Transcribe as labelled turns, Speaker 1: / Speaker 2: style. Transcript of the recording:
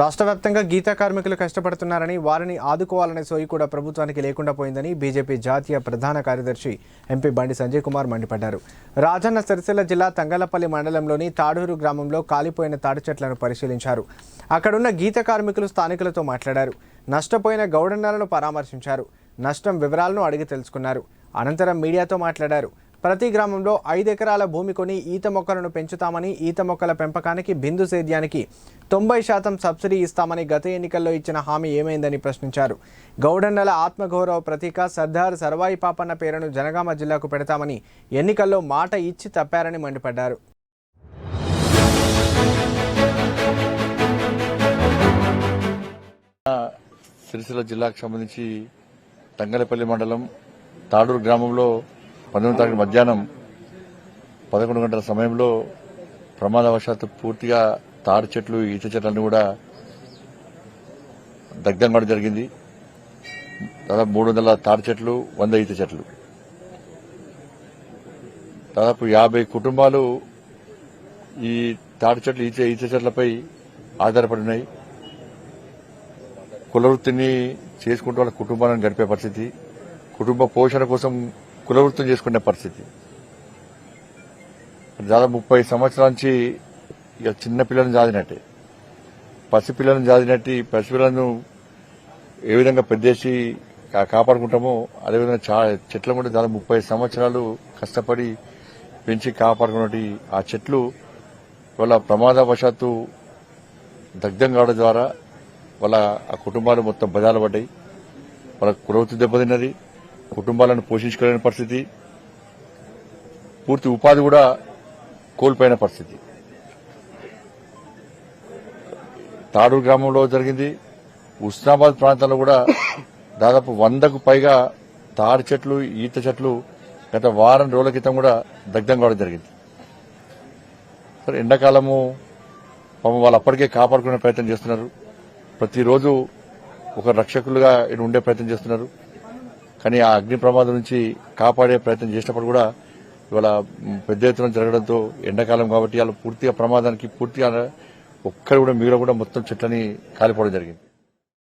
Speaker 1: రాష్ట్ర వ్యాప్తంగా గీతా కార్మికులు కష్టపడుతున్నారని వారిని ఆదుకోవాలనే సోయి కూడా ప్రభుత్వానికి లేకుండా పోయిందని బీజేపీ జాతీయ ప్రధాన కార్యదర్శి ఎంపీ బండి సంజయ్ కుమార్ మండిపడ్డారు. రాజన్న సిరిసిల్ల జిల్లా తంగలపల్లి మండలంలోని తాడూరు గ్రామంలో కాలిపోయిన తాడి చెట్లను పరిశీలించారు. అక్కడున్న గీత కార్మికులు స్థానికులతో మాట్లాడారు. నష్టపోయిన గౌడన్నలను పరామర్శించారు. నష్టం వివరాలను అడిగి తెలుసుకున్నారు. అనంతరం మీడియాతో మాట్లాడారు. ప్రతి గ్రామంలో ఐదు ఎకరాల భూమి కొని ఈత మొక్కలను పెంచుతామని ఈత మొక్కల పెంపకానికి బిందు సేద్యానికి తొంభై శాతం సబ్సిడీ ఇస్తామని గత ఎన్నికల్లో ఇచ్చిన హామీ ఏమైందని ప్రశ్నించారు. గౌడన్నల ఆత్మగౌరవ ప్రతీక సర్దార్ సర్వాయి పాపన్న పేరును జనగామ జిల్లాకు పెడతామని ఎన్నికల్లో మాట ఇచ్చి తప్పారని మండిపడ్డారు.
Speaker 2: సిరిసిల్ల జిల్లాకు సంబంధించి తంగలపల్లి మండలం తాడూరు గ్రామంలో పంతొమ్మిది తారీఖు మధ్యాహ్నం పదకొండు గంటల సమయంలో ప్రమాదవశాత్తు పూర్తిగా తాడు చెట్లు ఈత చెట్లన్నీ కూడా దగ్ధం కావడం జరిగింది. దాదాపు మూడు వందల తాడు చెట్లు వంద ఈత చెట్లు. దాదాపు యాభై కుటుంబాలు ఈ తాడి చెట్లు ఈత ఈత చెట్లపై ఆధారపడినాయి. కుల వృత్తిని చేసుకుంటూ వాళ్ళ కుటుంబాలను గడిపే పరిస్థితి. కుటుంబ పోషణ కోసం కులవృత్తం చేసుకునే పరిస్థితి. దాదాపు ముప్పై సంవత్సరాల నుంచి ఇక చిన్న పిల్లలను జాదినట్టే. పసిపిల్లలను జాదినట్టు పసిపిల్లలను ఏ విధంగా పెద్దేసి కాపాడుకుంటామో అదేవిధంగా చా చెట్లను కూడా దాదాపు ముప్పై సంవత్సరాలు కష్టపడి పెంచి కాపాడుకున్నట్టు ఆ చెట్లు వాళ్ళ ప్రమాదవశాత్తు దగ్ధం కావడం ద్వారా వాళ్ళ ఆ కుటుంబాలు మొత్తం బజాలు పడ్డాయి వాళ్ళ కురవతి దెబ్బతిన్నది. కుటుంబాలను పోషించుకోలేని పరిస్థితి. పూర్తి ఉపాధి కూడా కోల్పోయిన పరిస్థితి. తాడూరు గ్రామంలో జరిగింది. ఉస్నాబాద్ ప్రాంతంలో కూడా దాదాపు వందకు పైగా తాడి చెట్లు ఈత చెట్లు గత వారం రోజుల క్రితం కూడా దగ్ధం కావడం జరిగింది. సరే ఎండాకాలము పాపం వాళ్ళు అప్పటికే కాపాడుకునే ప్రయత్నం చేస్తున్నారు. ప్రతిరోజు ఒక రక్షకులుగా ఈయన ఉండే ప్రయత్నం చేస్తున్నారు. కానీ ఆ అగ్ని ప్రమాదం నుంచి కాపాడే ప్రయత్నం చేసినప్పుడు కూడా ఇవాళ పెద్ద ఎత్తున జరగడంతో ఎండాకాలం కాబట్టి వాళ్ళ పూర్తిగా ప్రమాదానికి పూర్తిగా ఒక్కరు కూడా మిగిలిన కూడా మొత్తం చెట్లని కాలిపోవడం జరిగింది.